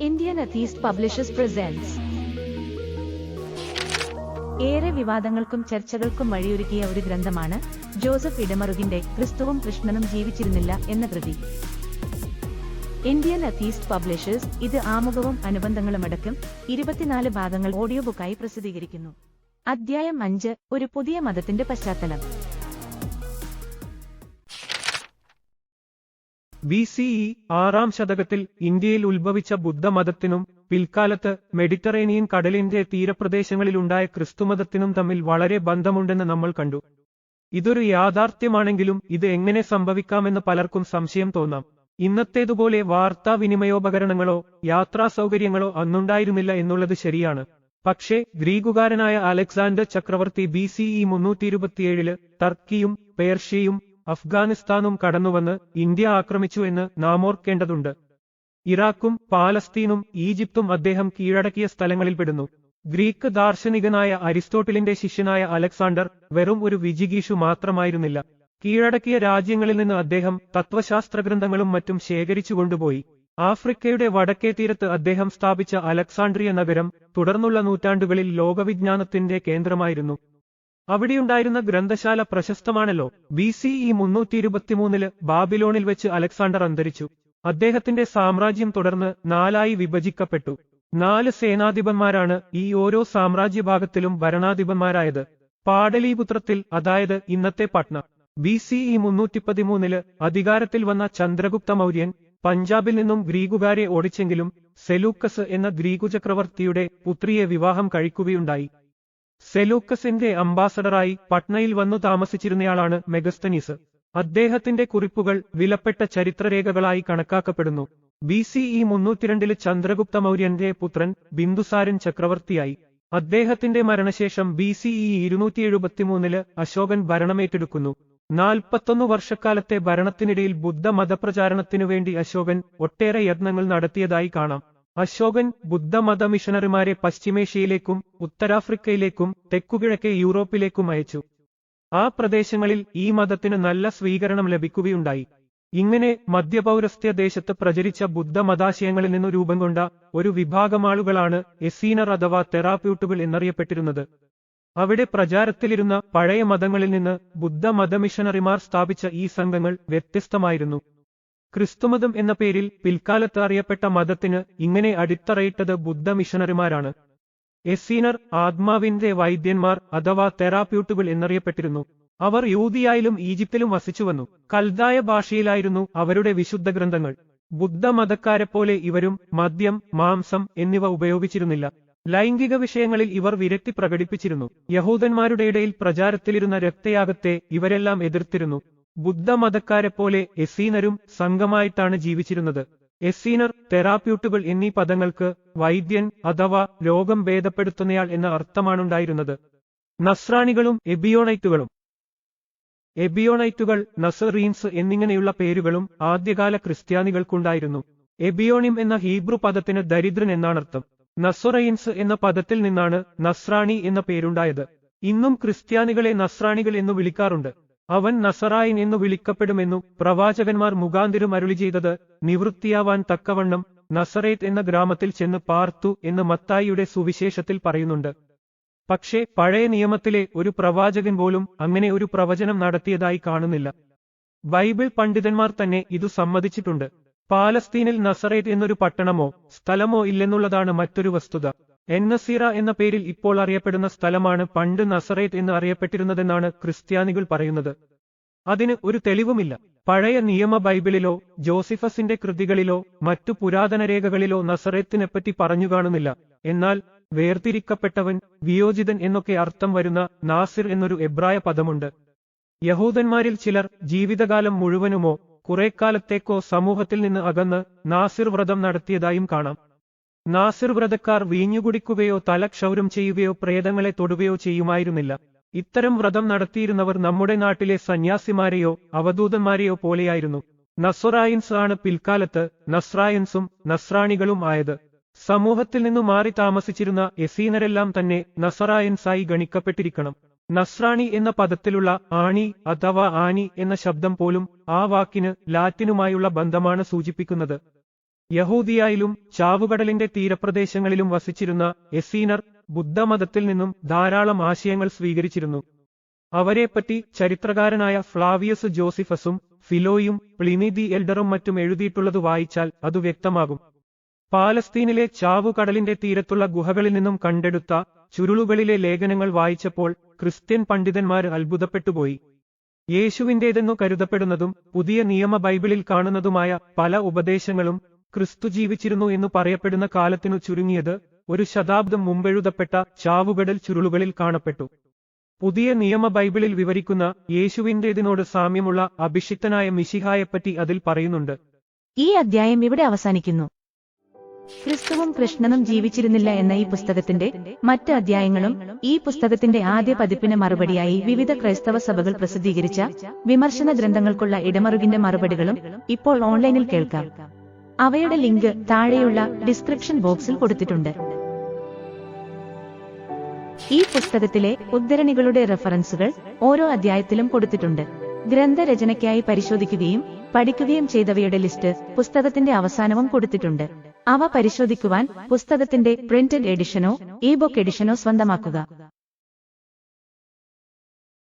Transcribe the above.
Indian Atheist publishers presence ഏറെ വിവാദങ്ങൾക്കും ചർച്ചകൾക്കും വഴിയൊരുക്കിയ ഒരു ഗ്രന്ഥമാണ് ജോസഫ് ഇടമറുകിന്റെ ക്രിസ്തുവും കൃഷ്ണനും ജീവിച്ചിരുന്നില്ല എന്ന കൃതി. ഇന്ത്യൻ അത്തീസ്റ്റ് പബ്ലിഷേഴ്സ് ഇത് ആമുഖവും അനുബന്ധങ്ങളും അടക്കം ഇരുപത്തിനാല് ഭാഗങ്ങൾ ഓഡിയോ ബുക്കായി പ്രസിദ്ധീകരിക്കുന്നു. അധ്യായം അഞ്ച് ഒരു പുതിയ മതത്തിന്റെ പശ്ചാത്തലം. ബി സി ഇ ആറാം ശതകത്തിൽ ഇന്ത്യയിൽ ഉത്ഭവിച്ച ബുദ്ധമതത്തിനും പിൽക്കാലത്ത് മെഡിറ്ററേനിയൻ കടലിന്റെ തീരപ്രദേശങ്ങളിലുണ്ടായ ക്രിസ്തുമതത്തിനും തമ്മിൽ വളരെ ബന്ധമുണ്ടെന്ന് നമ്മൾ കണ്ടു. ഇതൊരു യാഥാർത്ഥ്യമാണെങ്കിലും ഇത് എങ്ങനെ സംഭവിക്കാമെന്ന് പലർക്കും സംശയം തോന്നാം. ഇന്നത്തേതുപോലെ വാർത്താവിനിമയോപകരണങ്ങളോ യാത്രാ സൗകര്യങ്ങളോ അന്നുണ്ടായിരുന്നില്ല എന്നുള്ളത് ശരിയാണ്. പക്ഷേ ഗ്രീകുകാരനായ അലക്സാണ്ടർ ചക്രവർത്തി ബി സി ഇ മുന്നൂറ്റി ഇരുപത്തിയേഴിൽ ടർക്കിയും പേർഷ്യയും അഫ്ഗാനിസ്ഥാനും കടന്നുവന്ന് ഇന്ത്യ ആക്രമിച്ചു എന്ന് നാമോർക്കേണ്ടതുണ്ട് ഇറാഖും പാലസ്തീനും ഈജിപ്തും അദ്ദേഹം കീഴടക്കിയ സ്ഥലങ്ങളിൽപ്പെടുന്നു ഗ്രീക്ക് ദാർശനികനായ അരിസ്റ്റോട്ടിലിന്റെ ശിഷ്യനായ അലക്സാണ്ടർ വെറും ഒരു വിജിഗീഷു മാത്രമായിരുന്നില്ല. കീഴടക്കിയ രാജ്യങ്ങളിൽ നിന്ന് അദ്ദേഹം തത്വശാസ്ത്ര ഗ്രന്ഥങ്ങളും മറ്റും ശേഖരിച്ചു കൊണ്ടുപോയി. ആഫ്രിക്കയുടെ വടക്കേ തീരത്ത് അദ്ദേഹം സ്ഥാപിച്ച അലക്സാണ്ട്രിയ നഗരം തുടർന്നുള്ള നൂറ്റാണ്ടുകളിൽ ലോകവിജ്ഞാനത്തിന്റെ കേന്ദ്രമായിരുന്നു. അവിടെയുണ്ടായിരുന്ന ഗ്രന്ഥശാല പ്രശസ്തമാണല്ലോ. ബി സി ഇ മുന്നൂറ്റി ഇരുപത്തിമൂന്നിൽ ബാബിലോണിൽ വെച്ച് അലക്സാണ്ടർ അന്തരിച്ചു. അദ്ദേഹത്തിന്റെ സാമ്രാജ്യം തുടർന്ന് നാലായി വിഭജിക്കപ്പെട്ടു. നാല് സേനാധിപന്മാരാണ് ഈ ഓരോ സാമ്രാജ്യഭാഗത്തിലും ഭരണാധിപന്മാരായത്. പാടലീപുത്രത്തിൽ അതായത് ഇന്നത്തെ പട്ന. ബി സി ഇ മുന്നൂറ്റി പതിമൂന്നിൽ അധികാരത്തിൽ വന്ന ചന്ദ്രഗുപ്ത മൗര്യൻ പഞ്ചാബിൽ നിന്നും ഗ്രീകുകാരെ ഓടിച്ചെങ്കിലും സെലൂക്കസ് എന്ന ഗ്രീകു ചക്രവർത്തിയുടെ പുത്രിയെ വിവാഹം കഴിക്കുകയുണ്ടായി. സെലൂക്കസിന്റെ അംബാസഡറായി പട്നയിൽ വന്നു താമസിച്ചിരുന്നയാളാണ് മെഗസ്തനീസ്. അദ്ദേഹത്തിന്റെ കുറിപ്പുകൾ വിലപ്പെട്ട ചരിത്രരേഖകളായി കണക്കാക്കപ്പെടുന്നു. ബി സി ഇ മുന്നൂറ്റിരണ്ടിൽ ചന്ദ്രഗുപ്ത മൗര്യന്റെ പുത്രൻ ബിന്ദുസാരൻ ചക്രവർത്തിയായി. അദ്ദേഹത്തിന്റെ മരണശേഷം ബി സി ഇ ഇരുന്നൂറ്റി എഴുപത്തിമൂന്നിൽ അശോകൻ ഭരണമേറ്റെടുക്കുന്നു. നാൽപ്പത്തൊന്ന് വർഷക്കാലത്തെ ഭരണത്തിനിടയിൽ ബുദ്ധമതപ്രചാരണത്തിനു വേണ്ടി അശോകൻ ഒട്ടേറെ യത്നങ്ങൾ നടത്തിയതായി കാണാം. അശോകൻ ബുദ്ധമത മിഷണറിമാരെ പശ്ചിമേഷ്യയിലേക്കും ഉത്തരാഫ്രിക്കയിലേക്കും തെക്കുകിഴക്കേ യൂറോപ്പിലേക്കും അയച്ചു. ആ പ്രദേശങ്ങളിൽ ഈ മതത്തിന് നല്ല സ്വീകരണം ലഭിക്കുകയുണ്ടായി. ഇങ്ങനെ മധ്യപൗരസ്ത്യ ദേശത്ത് പ്രചരിച്ച ബുദ്ധമതാശയങ്ങളിൽ നിന്നു രൂപം കൊണ്ട ഒരു വിഭാഗമാളുകളാണ് എസീനർ അഥവാ തെറാപ്യൂട്ടുകൾ എന്നറിയപ്പെട്ടിരുന്നത്. അവിടെ പ്രചാരത്തിലിരുന്ന പഴയ മതങ്ങളിൽ നിന്ന് ബുദ്ധമത മിഷണറിമാർ സ്ഥാപിച്ച ഈ സംഘങ്ങൾ വ്യത്യസ്തമായിരുന്നു. ക്രിസ്തുമതം എന്ന പേരിൽ പിൽക്കാലത്ത് അറിയപ്പെട്ട മതത്തിന് ഇങ്ങനെ അടിത്തറയിട്ടത് ബുദ്ധ മിഷണറിമാരാണ്. ആത്മാവിന്റെ വൈദ്യന്മാർ അഥവാ തെറാപ്യൂട്ടുകൾ എന്നറിയപ്പെട്ടിരുന്നു. അവർ യൂതിയായാലും ഈജിപ്തിലും വസിച്ചുവന്നു. കൽതായ ഭാഷയിലായിരുന്നു അവരുടെ വിശുദ്ധ ഗ്രന്ഥങ്ങൾ. ബുദ്ധമതക്കാരെപ്പോലെ ഇവരും മദ്യം മാംസം എന്നിവ ഉപയോഗിച്ചിരുന്നില്ല. ലൈംഗിക വിഷയങ്ങളിൽ ഇവർ വിരക്തി പ്രകടിപ്പിച്ചിരുന്നു. യഹൂദന്മാരുടെ ഇടയിൽ പ്രചാരത്തിലിരുന്ന രക്തയാഗത്തെ ഇവരെല്ലാം എതിർത്തിരുന്നു. ബുദ്ധമതക്കാരെപ്പോലെ എസീനരും സംഘമായിട്ടാണ് ജീവിച്ചിരുന്നത്. എസീനർ തെറാപ്യൂട്ടുകൾ എന്നീ പദങ്ങൾക്ക് വൈദ്യൻ അഥവാ രോഗം ഭേദപ്പെടുത്തുന്നയാൾ എന്ന അർത്ഥമാണുണ്ടായിരുന്നത്. നസ്രാണികളും എബിയോണൈറ്റുകളും. എബിയോണൈറ്റുകൾ നസറീൻസ് എന്നിങ്ങനെയുള്ള പേരുകളും ആദ്യകാല ക്രിസ്ത്യാനികൾക്കുണ്ടായിരുന്നു. എബിയോണിം എന്ന ഹീബ്രു പദത്തിന് ദരിദ്രൻ എന്നാണർത്ഥം. നസൊറയിൻസ് എന്ന പദത്തിൽ നിന്നാണ് നസ്രാണി എന്ന പേരുണ്ടായത്. ഇന്നും ക്രിസ്ത്യാനികളെ നസ്രാണികൾ എന്നു വിളിക്കാറുണ്ട്. അവൻ നസറായിൻ എന്നു വിളിക്കപ്പെടുമെന്നു പ്രവാചകന്മാർ മുഖാന്തിരും അരുളി ചെയ്തത് നിവൃത്തിയാവാൻ തക്കവണ്ണം നസറേത്ത് എന്ന ഗ്രാമത്തിൽ ചെന്ന് പാർത്തു എന്ന് മത്തായിയുടെ സുവിശേഷത്തിൽ പറയുന്നുണ്ട്. പക്ഷേ പഴയ നിയമത്തിലെ ഒരു പ്രവാചകൻ പോലും അങ്ങനെ ഒരു പ്രവചനം നടത്തിയതായി കാണുന്നില്ല. ബൈബിൾ പണ്ഡിതന്മാർ തന്നെ ഇതു സമ്മതിച്ചിട്ടുണ്ട്. പാലസ്തീനിൽ നസറേത്ത് എന്നൊരു പട്ടണമോ സ്ഥലമോ ഇല്ലെന്നുള്ളതാണ് മറ്റൊരു വസ്തുത. എന്നസീറ എന്ന പേരിൽ ഇപ്പോൾ അറിയപ്പെടുന്ന സ്ഥലമാണ് പണ്ട് നസറേത്ത് എന്ന് അറിയപ്പെട്ടിരുന്നതെന്നാണ് ക്രിസ്ത്യാനികൾ പറയുന്നത്. അതിന് ഒരു തെളിവുമില്ല. പഴയ നിയമ ബൈബിളിലോ ജോസിഫസിന്റെ കൃതികളിലോ മറ്റു പുരാതന രേഖകളിലോ നസറേത്തിനെപ്പറ്റി പറഞ്ഞു കാണുന്നില്ല. എന്നാൽ വേർതിരിക്കപ്പെട്ടവൻ വിയോജിതൻ എന്നൊക്കെ അർത്ഥം വരുന്ന നാസിർ എന്നൊരു എബ്രായ പദമുണ്ട്. യഹൂദന്മാരിൽ ചിലർ ജീവിതകാലം മുഴുവനുമോ കുറേക്കാലത്തേക്കോ സമൂഹത്തിൽ നിന്ന് അകന്ന് നാസിർ വ്രതം നടത്തിയതായും കാണാം. നാസിർ വ്രതക്കാർ വീഞ്ഞുകുടിക്കുകയോ തല ക്ഷൗരം ചെയ്യുകയോ പ്രേതങ്ങളെ തൊടുകയോ ചെയ്യുമായിരുന്നില്ല. ഇത്തരം വ്രതം നടത്തിയിരുന്നവർ നമ്മുടെ നാട്ടിലെ സന്യാസിമാരെയോ അവധൂതന്മാരെയോ പോലെയായിരുന്നു. നസ്രായൻസ് ആണ് പിൽക്കാലത്ത് നസ്രായൻസും നസ്രാണികളും ആയത്. സമൂഹത്തിൽ നിന്നു മാറി താമസിച്ചിരുന്ന എസീനരെല്ലാം തന്നെ നസറായൻസായി ഗണിക്കപ്പെട്ടിരിക്കണം. നസ്രാണി എന്ന പദത്തിലുള്ള ആണി അഥവാ ആനി എന്ന ശബ്ദം പോലും ആ വാക്കിന് ലാറ്റിനുമായുള്ള ബന്ധമാണ് സൂചിപ്പിക്കുന്നത്. യഹൂദിയായിലും ചാവുകടലിന്റെ തീരപ്രദേശങ്ങളിലും വസിച്ചിരുന്ന എസീനർ ബുദ്ധമതത്തിൽ നിന്നും ധാരാളം ആശയങ്ങൾ സ്വീകരിച്ചിരുന്നു. അവരെപ്പറ്റി ചരിത്രകാരനായ ഫ്ലാവിയസ് ജോസിഫസും ഫിലോയും പ്ലിനി ദി എൽഡറും മറ്റും എഴുതിയിട്ടുള്ളത് വായിച്ചാൽ അത് വ്യക്തമാകും. പാലസ്തീനിലെ ചാവുകടലിന്റെ തീരത്തുള്ള ഗുഹകളിൽ നിന്നും കണ്ടെടുത്ത ചുരുളുകളിലെ ലേഖനങ്ങൾ വായിച്ചപ്പോൾ ക്രിസ്ത്യൻ പണ്ഡിതന്മാർ അത്ഭുതപ്പെട്ടുപോയി. യേശുവിന്റേതെന്നു കരുതപ്പെടുന്നതും പുതിയ നിയമ ബൈബിളിൽ കാണുന്നതുമായ പല ഉപദേശങ്ങളും ക്രിസ്തു ജീവിച്ചിരുന്നു എന്ന് പറയപ്പെടുന്ന കാലത്തിനു ചുരുങ്ങിയത് ഒരു ശതാബ്ദം മുമ്പെഴുതപ്പെട്ട ചാവുകടൽ ചുരുളുകളിൽ കാണപ്പെട്ടു. പുതിയ നിയമ ബൈബിളിൽ വിവരിക്കുന്ന യേശുവിന്റേതിനോട് സാമ്യമുള്ള അഭിഷിക്തനായ മിശിഹായെപ്പറ്റി അതിൽ പറയുന്നുണ്ട്. ഈ അധ്യായം ഇവിടെ അവസാനിക്കുന്നു. ക്രിസ്തുവും കൃഷ്ണനും ജീവിച്ചിരുന്നില്ല എന്ന ഈ പുസ്തകത്തിന്റെ മറ്റ് അധ്യായങ്ങളും ഈ പുസ്തകത്തിന്റെ ആദ്യ പതിപ്പിന് മറുപടിയായി വിവിധ ക്രൈസ്തവ സഭകൾ പ്രസിദ്ധീകരിച്ച വിമർശന ഗ്രന്ഥങ്ങൾക്കുള്ള ഇടമറുകിന്റെ മറുപടികളും ഇപ്പോൾ ഓൺലൈനിൽ കേൾക്കാം. അവയുടെ ലിങ്ക് താഴെയുള്ള ഡിസ്ക്രിപ്ഷൻ ബോക്സിൽ കൊടുത്തിട്ടുണ്ട്. ഈ പുസ്തകത്തിലെ ഉദ്ധരണികളുടെ റെഫറൻസുകൾ ഓരോ അധ്യായത്തിലും കൊടുത്തിട്ടുണ്ട്. ഗ്രന്ഥരചനയ്ക്കായി പരിശോധിക്കുകയും പഠിക്കുകയും ചെയ്തവയുടെ ലിസ്റ്റ് പുസ്തകത്തിന്റെ അവസാനവും കൊടുത്തിട്ടുണ്ട്. അവ പരിശോധിക്കുവാൻ പുസ്തകത്തിന്റെ പ്രിന്റഡ് എഡിഷനോ ഇ ബുക്ക് എഡിഷനോ സ്വന്തമാക്കുക.